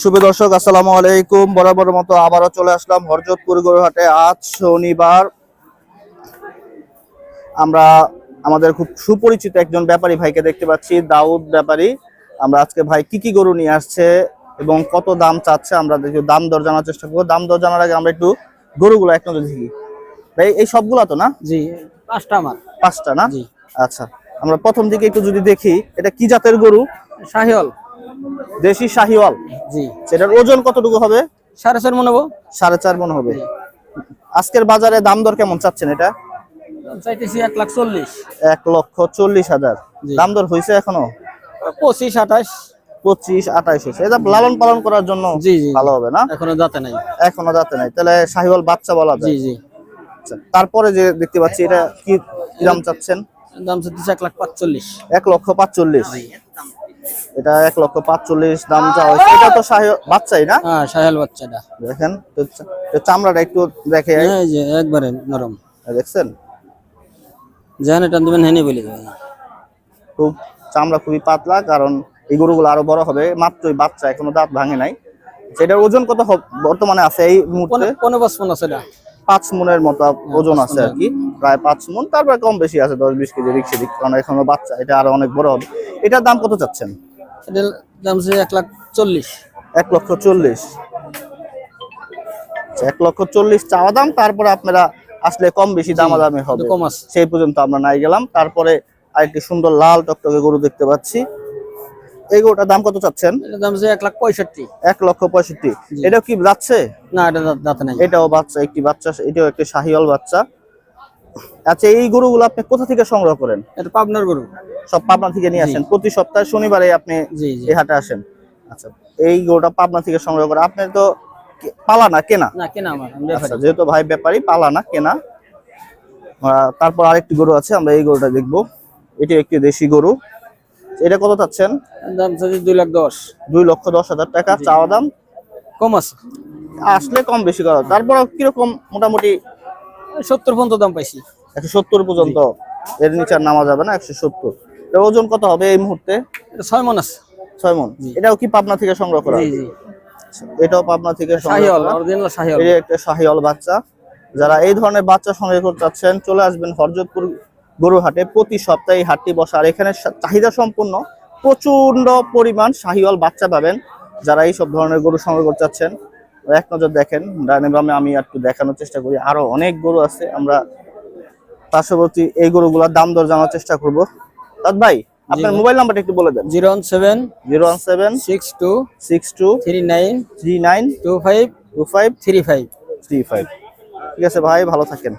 শুভ দর্শক আসসালামু আলাইকুম। বরাবর মতো আবারও চলে আসলাম হরজতপুর গরুহাটে আজ শনিবার। আমরা আমাদের খুব সুপরিচিত একজন ব্যাপারী ভাইকে দেখতে পাচ্ছি দাউদ ব্যাপারী। আমরা আজকে ভাই কি কি গরু নিয়ে আসছে এবং কত দাম চাচ্ছে আমরা দেখি দাম দর জানার চেষ্টা করব। দাম দর জানার আগে আমরা একটু গরুগুলো এক নজর দেখি। ভাই এই সবগুলা তো না? জি পাঁচটা আমার। পাঁচটা না? জি। আচ্ছা আমরা প্রথম দিকে একটু যদি দেখি এটা কি জাতের গরু? শাহিওল। দেশি শাহিওয়াল? জি। সেটার ওজন কতটুকু হবে? সাড়ে চার মনে হব। সাড়ে চার মন হবে। আজকের বাজারে দাম দর কেমন চাচ্ছেন এটা? চাইতেছি এক লাখ চল্লিশ। এক লক্ষ চল্লিশ হাজার। দাম দর হয়েছে এখনও? পঁচিশ আঠাশ। পঁচিশ আঠাইশ হয়েছে এটা লালন পালন করার জন্য ভালো হবে না? এখনও যাতে নাই। এখনও যাতে নাই। তাহলে শাহিওয়াল বাচ্চা বলা জি যায়। জি আচ্ছা, তারপরে যে দেখতে পাচ্ছি এটা কি দাম চাচ্ছেন? দাম চাইতেছি এক লাখ পাঁচচল্লিশ। এক লক্ষ পাঁচচল্লিশ। এটা এক লক্ষ পাঁচচল্লিশ দাম চাওয়া হয়েছে। এটা তো বাচ্চাই না? হ্যাঁ শাহিওল বাচ্চাটা। দেখেন তো চামড়াটা একটু দেখে একবারে নরম। দেখছেন? যেখানে টান দেবেন হেনে বলে দেবেন। খুব চামড়া খুবই পাতলা কারণ এই গরুগুলো আরও বড় হবে। মাত্রই বাচ্চা এখনও দাঁত ভাঙে নাই। সেটার ওজন কত বর্তমানে আছে এই মুহূর্তে? পনেরো পঁচপন্ন আছে এটা। পাঁচ মনের মতো ওজন আছে আর কি। প্রায় পাঁচ মন তারপরে কম বেশি আছে দশ বিশ কেজি রিক্সে দিক কারণ এখনও বাচ্চা এটা আরও অনেক বড় হবে। এটার দাম কত চাচ্ছেন? এটার দাম হচ্ছে এক লাখ চল্লিশ। এক লক্ষ চল্লিশ। আচ্ছা, এক লক্ষ চল্লিশ চাওয়া দাম তারপরে আপনারা আসলে কম বেশি দামাদামি হবে। সেই পর্যন্ত আমরা নাই গেলাম। তারপরে আরেকটি সুন্দর লাল টকটকে গরু দেখতে পাচ্ছি। এই গরুটার দাম কত চাচ্ছেন? এটার দাম হচ্ছে এক লাখ পঁয়ষট্টি। এক লক্ষ পঁয়ষট্টি। এটা কি যাচ্ছে? না এটা দাঁতে নাই। এটাও বাচ্চা একটি বাচ্চা এটাও একটি শাহিওয়াল বাচ্চা। আচ্ছা এই গরুগুলো আপনি কোথা থেকে সংগ্রহ করেন? এটা পাবনার গরু। সব পাবনা থেকে নিয়ে আসেন। প্রতি সপ্তাহে শনিবারে আপনি এই হাটে আসেন। আচ্ছা এই গরুটা পাবনা থেকে সংগ্রহ করে আপনি তো পালা না কেনা? না কেনা আমার আমি আচ্ছা। যেহেতু ভাই ব্যাপারী পালা না কেনা। তারপর আরেকটি গরু আছে আমরা এই গরুটা দেখব। এটি একটি দেশি গরু। এটা কত চাচ্ছেন? দাম চাইছি দুই লাখ দশ। দুই লক্ষ দশ হাজার টাকা চাওয়া দাম? কম আছে। আসলে কম বেশি করা। তারপর কীরকম মোটামুটি? সত্তর পর্যন্ত দাম পাইছি। একশো সত্তর পর্যন্ত। এর নিচে আর নামা যাবে না একশো সত্তর। ওজন কত হবে এই মুহূর্তে? এটা ছয় মন আছে। ছয় মন। এটাও কি পাবনা থেকে সংগ্রহ করা? এটাও পাবনা থেকে একটা শাহিওল বাচ্চা। যারা এই ধরনের বাচ্চা সংগ্রহ করতে চাচ্ছেন চলে আসবেন হরজতপুর গরু হাটে প্রতি সপ্তাহে হাটটি বসা। আর এখানে চাহিদা সম্পূর্ণ প্রচণ্ড পরিমাণ শাহিওয়াল বাচ্চা পাবেন যারা এই সব ধরনের গরু সংগ্রহ করতে চাচ্ছেন। এক নজর দেখেন ডানে বামে আমি একটু দেখানোর চেষ্টা করি। আরও অনেক গরু আছে আমরা পার্শ্ববর্তী এই গরুগুলোর দাম দর জানার চেষ্টা করব। দাদ ভাই আপনার মোবাইল নাম্বারটা একটু বলে দেন। Zero one seven zero one seven six two six two three nine three nine two five two five three five. Three five. ঠিক আছে ভাই ভালো থাকেন।